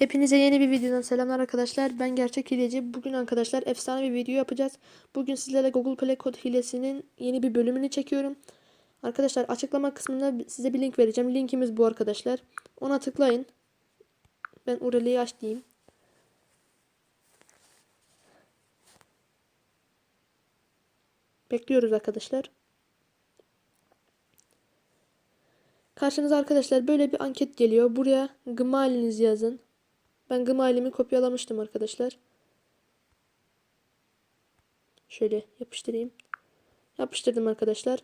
Hepinize yeni bir videodan selamlar arkadaşlar. Ben Gerçek Hileci. Bugün arkadaşlar efsane bir video yapacağız. Bugün sizlerle Google Play kod hilesinin yeni bir bölümünü çekiyorum. Arkadaşlar açıklama kısmında size bir link vereceğim. Linkimiz bu arkadaşlar. Ona tıklayın. Ben URL'yi aç diyeyim. Bekliyoruz arkadaşlar. Karşınıza arkadaşlar böyle bir anket geliyor. Buraya gmailinizi yazın. Ben gmailimi kopyalamıştım arkadaşlar. Şöyle yapıştırayım. Yapıştırdım arkadaşlar.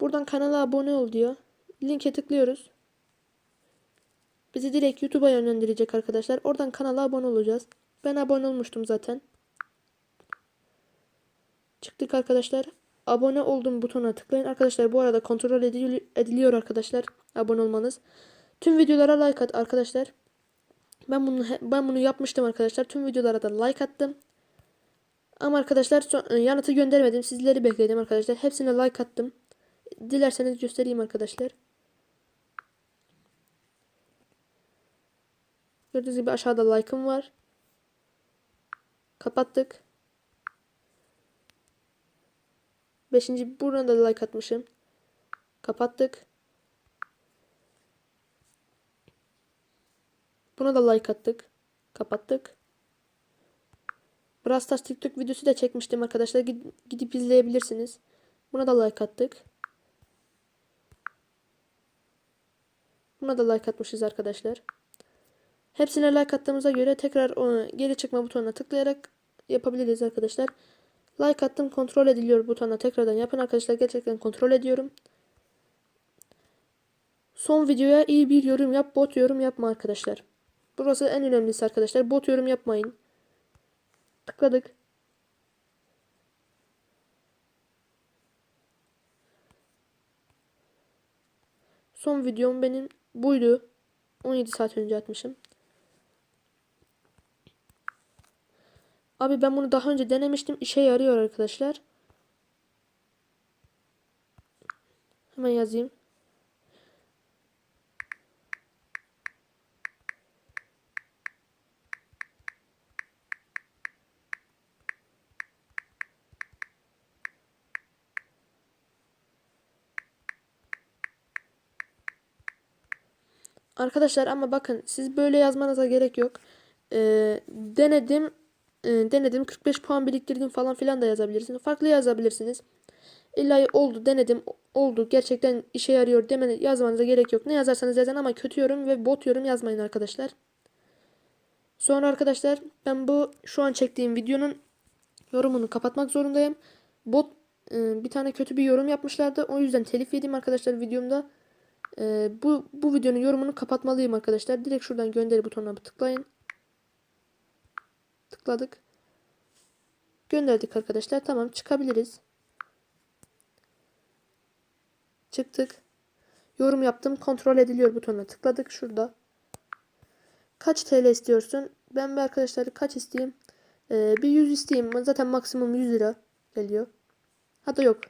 Buradan kanala abone ol diyor. Linke tıklıyoruz. Bizi direkt YouTube'a yönlendirecek arkadaşlar. Oradan kanala abone olacağız. Ben abone olmuştum zaten. Çıktık arkadaşlar. Abone oldum butonuna tıklayın. Arkadaşlar bu arada kontrol edil- ediliyor arkadaşlar. Abone olmanız. Tüm videolara like at arkadaşlar. Ben bunu ben bunu yapmıştım arkadaşlar. Tüm videolara da like attım. Ama arkadaşlar e, yanıtı göndermedim. Sizleri bekledim arkadaşlar. Hepsine like attım. Dilerseniz göstereyim arkadaşlar. Gördüğünüz gibi aşağıda like'ım var. Kapattık. Beşinci buradan da like atmışım. Kapattık. Buna da like attık. Kapattık. Brawl Stars TikTok videosu da çekmiştim arkadaşlar. Gidip izleyebilirsiniz. Buna da like attık. Buna da like atmışız arkadaşlar. Hepsine like attığımıza göre tekrar geri çıkma butonuna tıklayarak yapabiliriz arkadaşlar. Like attım kontrol ediliyor butonuna tekrardan yapın arkadaşlar. Gerçekten kontrol ediyorum. Son videoya iyi bir yorum yap bot yorum yapma arkadaşlar. Burası en önemlisi arkadaşlar. Bot yorum yapmayın. Tıkladık. Son videom benim buydu. 17 saat önce atmışım. Abi ben bunu daha önce denemiştim. İşe yarıyor arkadaşlar. Hemen yazayım. Arkadaşlar ama bakın siz böyle yazmanıza gerek yok. Ee, denedim e, denedim 45 puan biriktirdim falan filan da yazabilirsiniz. Farklı yazabilirsiniz. İlla oldu denedim oldu gerçekten işe yarıyor demene yazmanıza gerek yok. Ne yazarsanız yazın ama kötü yorum ve bot yorum yazmayın arkadaşlar. Sonra arkadaşlar ben bu şu an çektiğim videonun yorumunu kapatmak zorundayım. Bot e, bir tane kötü bir yorum yapmışlardı. O yüzden telif yedim arkadaşlar videomda. E, bu bu videonun yorumunu kapatmalıyım arkadaşlar. Direkt şuradan gönder butonuna tıklayın. Tıkladık. Gönderdik arkadaşlar. Tamam çıkabiliriz. Çıktık. Yorum yaptım. Kontrol ediliyor butonuna tıkladık. Şurada. Kaç TL istiyorsun? Ben bir arkadaşlar kaç isteyeyim? Ee, bir 100 isteyeyim. Zaten maksimum 100 lira geliyor. Hatta yok.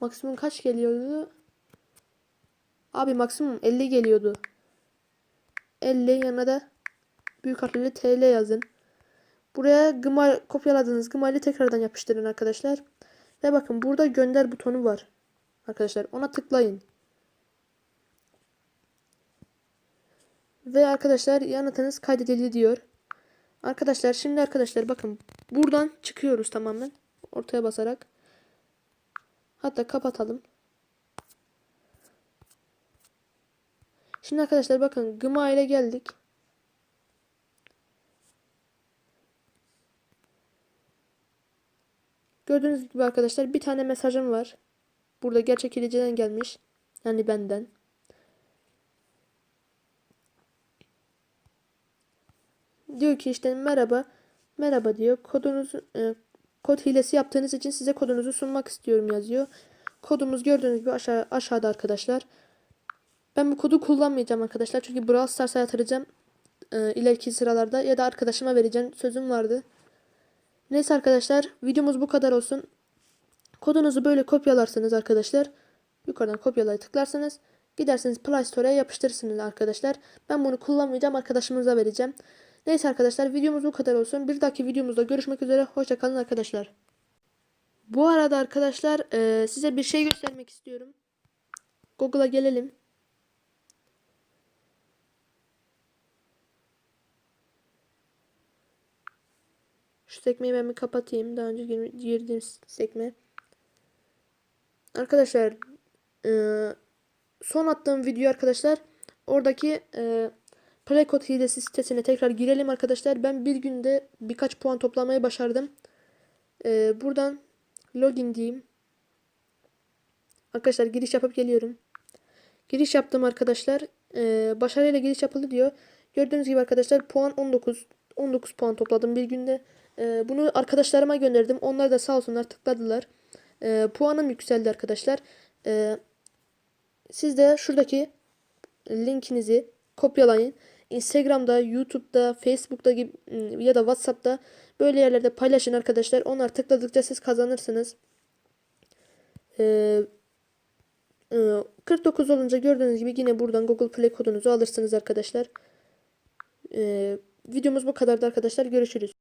Maksimum kaç geliyordu? Abi maksimum 50 geliyordu. 50 yanına da büyük harflerle TL yazın. Buraya gmail kopyaladığınız gmaili tekrardan yapıştırın arkadaşlar. Ve bakın burada gönder butonu var. Arkadaşlar ona tıklayın. Ve arkadaşlar yanıtınız kaydedildi diyor. Arkadaşlar şimdi arkadaşlar bakın buradan çıkıyoruz tamamen. Ortaya basarak. Hatta kapatalım. Şimdi arkadaşlar bakın gma ile geldik. Gördüğünüz gibi arkadaşlar bir tane mesajım var. Burada gerçek iliciden gelmiş. Yani benden. Diyor ki işte merhaba. Merhaba diyor. Kodunuzu e, kod hilesi yaptığınız için size kodunuzu sunmak istiyorum yazıyor. Kodumuz gördüğünüz gibi aşağı aşağıda arkadaşlar. Ben bu kodu kullanmayacağım arkadaşlar. Çünkü Brawl Stars'a yatıracağım. E, ileriki sıralarda ya da arkadaşıma vereceğim. Sözüm vardı. Neyse arkadaşlar videomuz bu kadar olsun. Kodunuzu böyle kopyalarsınız arkadaşlar. Yukarıdan kopyalaya tıklarsanız Gidersiniz Play Store'a yapıştırırsınız arkadaşlar. Ben bunu kullanmayacağım. Arkadaşımıza vereceğim. Neyse arkadaşlar videomuz bu kadar olsun. Bir dahaki videomuzda görüşmek üzere. Hoşçakalın arkadaşlar. Bu arada arkadaşlar e, size bir şey göstermek istiyorum. Google'a gelelim. Şu sekmeyi ben bir kapatayım. Daha önce gir- girdiğim sekme. Arkadaşlar e, son attığım video arkadaşlar oradaki e, Playcode hilesi sitesine tekrar girelim arkadaşlar. Ben bir günde birkaç puan toplamayı başardım. E, buradan login diyeyim. Arkadaşlar giriş yapıp geliyorum. Giriş yaptım arkadaşlar. E, başarıyla giriş yapıldı diyor. Gördüğünüz gibi arkadaşlar puan 19. 19 puan topladım bir günde. E, bunu arkadaşlarıma gönderdim. Onlar da sağ olsunlar tıkladılar. E, puanım yükseldi arkadaşlar. E, siz de şuradaki linkinizi kopyalayın. Instagram'da, YouTube'da, Facebook'ta gibi ya da WhatsApp'ta böyle yerlerde paylaşın arkadaşlar. Onlar tıkladıkça siz kazanırsınız. Ee, e, 49 olunca gördüğünüz gibi yine buradan Google Play kodunuzu alırsınız arkadaşlar. Ee, videomuz bu kadardı arkadaşlar. Görüşürüz.